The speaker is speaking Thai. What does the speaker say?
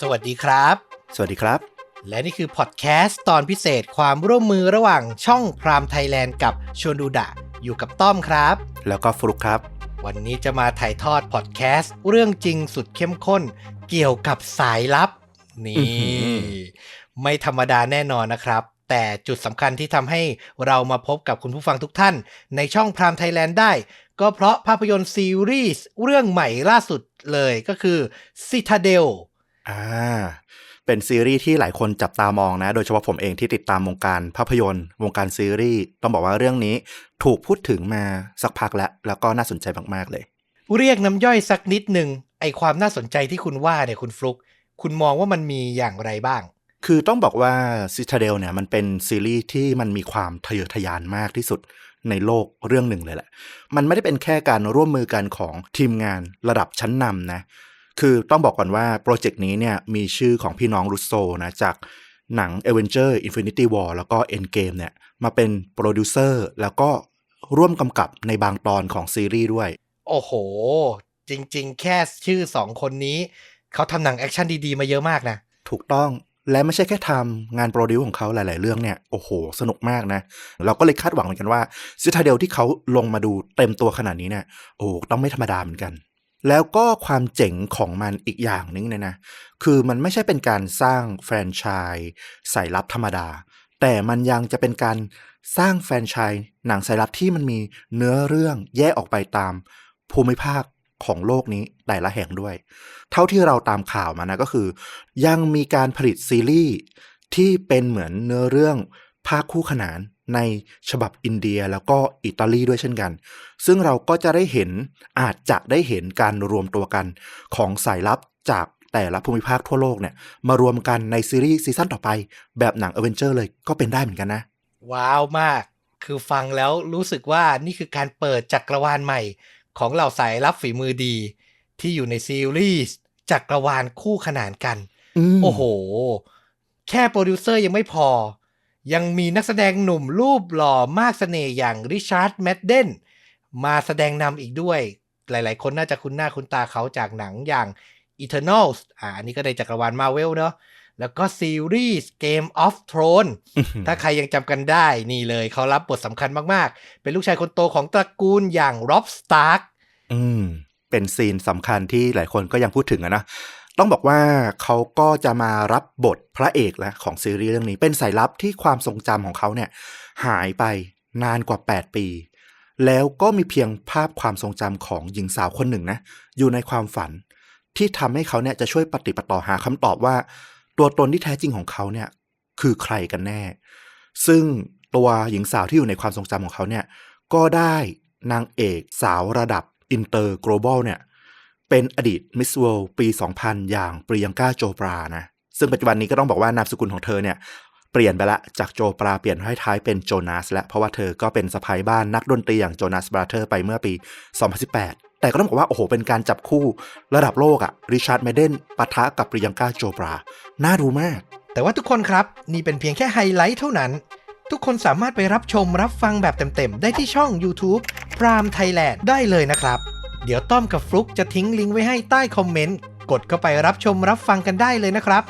สวัสดีครับ สวัสดีครับ และนี่คือพอดแคสต์ตอนพิเศษความร่วมมือระหว่างช่องพรามไทยแลนด์กับชวนดูดะ อยู่กับต้อมครับ แล้วก็ฟลุกครับ วันนี้จะมาถ่ายทอดพอดแคสต์เรื่องจริงสุดเข้มข้น เกี่ยวกับสายลับ นีอื้อหื่อไม่ธรรมดาแน่นอนนะครับ แต่จุดสำคัญที่ทำให้เรามาพบกับคุณผู้ฟังทุกท่าน ในช่องพรามไทยแลนด์ได้ ก็เพราะภาพยนตร์ซีรีส์เรื่องใหม่ล่าสุดเลยก็คือ Citadel อ่าเป็นซีรีส์ที่หลายคนจับตามองนะ โดยเฉพาะผมเองที่ติดตามวงการภาพยนตร์ วงการซีรีส์ต้องบอกว่าเรื่องนี้ถูกพูดถึงมาสักพักแล้ว แล้วก็น่าสนใจมากๆเลย เรียกน้ำย่อยสักนิดหนึ่งไอความน่าสนใจที่คุณว่าเนี่ยคุณฟลุก คุณมองว่ามันมีอย่างไรบ้าง คือต้องบอกว่า Citadel เนี่ยมันเป็นซีรีส์ที่มันมีความทะเยอทะยานมากที่สุดในโลกเรื่องหนึ่งเลยแหละ มันไม่ได้เป็นแค่การร่วมมือกันของทีมงานระดับชั้นนำนะ คือต้องบอกก่อนว่าโปรเจกต์นี้เนี่ยมีชื่อของพี่น้องรุสโซนะจากหนัง a v e n g e r Infinity War แล้วก็ Endgame เนี่ยมาเป็นโปรดิวเซอร์แล้วก็ร่วมกำกับในบางตอนของซีรีส์ด้วย โอ้โห จริง ๆ แค่ชื่อสองคนนี้ เขาทำหนังแอคชั่นดี ๆ มาเยอะมากนะ ถูกต้อง และไม่ใช่แค่ทำงานโปรดิวของเขาหลาย ๆ เรื่องเนี่ยโอ้โห สนุกมากนะ เราก็เลยคาดหวังเหมือนกันว่าซิทาเดลที่เขาลงมาดูเต็มตัวขนาดนี้เนี่ยโอ้โหต้องไม่ธรรมดาเหมือนกัน แล้วก็ความเจ๋งของมันอีกอย่างนึงเนี่ยนะ คือมันไม่ใช่เป็นการสร้างแฟรนไชส์สายลับธรรมดา แต่มันยังจะเป็นการสร้างแฟรนไชส์หนังสายลับที่มันมีเนื้อเรื่องแยกออกไปตามภูมิภาค ของโลกนี้แต่ละแห่งด้วย เท่าที่เราตามข่าวมานะก็คือ ยังมีการผลิตซีรีส์ที่เป็นเหมือนเนื้อเรื่องภาคคู่ขนานในฉบับอินเดียแล้วก็อิตาลีด้วยเช่นกัน ซึ่งเราก็จะได้เห็นอาจจะได้เห็นการรวมตัวกันของสายลับจากแต่ละภูมิภาคทั่วโลกเนี่ย มารวมกันในซีรีส์ซีซั่นต่อไป แบบหนังอเวนเจอร์เลยก็เป็นได้เหมือนกันนะ ว้าวมาก คือฟังแล้วรู้สึกว่านี่คือการเปิดจักรวาลใหม่ ของเหล่าสายลับฝีมือดี ที่อยู่ในซีรีส์จักรวาลคู่ขนานกันอืมโอ้โห แค่โปรดิวเซอร์ยังไม่พอ ยังมีนักแสดงหนุ่มรูปหล่อมากเสน่ห์อย่างริชาร์ดแมดเดนมาแสดงนำอีกด้วย หลายๆ คนน่าจะคุ้นหน้าคุ้นตาเขาจากหนังอย่าง Eternals อ่าอันนี้ก็ในจักรวาลมาเวลเนาะแล้วก็ซีรีส์ Game of Thrones ถ้าใครยังจำกันได้นี่เลยเขารับบทสำคัญมาก ๆ เป็นลูกชายคนโตของตระกูลอย่างร็อบสตาร์กอืม เป็นซีนสำคัญที่หลายคนก็ยังพูดถึงอะนะ ต้องบอกว่าเขาก็จะมารับบทพระเอกแล้วของซีรีส์เรื่องนี้ เป็นสายลับที่ความทรงจำของเขาเนี่ย หายไปนานกว่า 8 ปี แล้วก็มีเพียงภาพความทรงจำของหญิงสาวคนหนึ่งนะ อยู่ในความฝันที่ทำให้เขาเนี่ยจะช่วยปฏิปต่อหาคำตอบว่า ตัวตนที่แท้จริงของเขาเนี่ย คือใครกันแน่ ซึ่งตัวหญิงสาวที่อยู่ในความทรงจำของเขาเนี่ย ก็ได้นางเอกสาวระดับอินเตอร์ global เนี่ย เป็นอดีตมิสเวิลด์ปี 2000 อย่างปริยังกาโจปรานะ ซึ่งปัจจุบันนี้ก็ต้องบอกว่านามสกุลของเธอเนี่ยเปลี่ยนไปละจากโจปราเปลี่ยนให้ท้ายเป็นโจนาสแล้วเพราะว่าเธอก็เป็นสะพายบ้านนักดนตรีอย่างโจนาสบราเธอร์ไปเมื่อปี 2018 แต่ก็ต้องบอกว่าโอ้โหเป็นการจับคู่ระดับโลกอะริชาร์ดเมเดนปะทะกับปริยังกาโจปรา น่าดูมาก แต่ว่าทุกคนครับ นี่เป็นเพียงแค่ไฮไลท์เท่านั้น ทุกคนสามารถไปรับชมรับฟังแบบเต็มๆ ได้ที่ช่อง YouTube พรามไทยแลนด์ได้เลยนะครับ เดี๋ยวต้อมกับฟลุกจะทิ้งลิงก์ไว้ให้ใต้คอมเมนต์กดเข้าไปรับชมรับฟังกันได้เลยนะครับ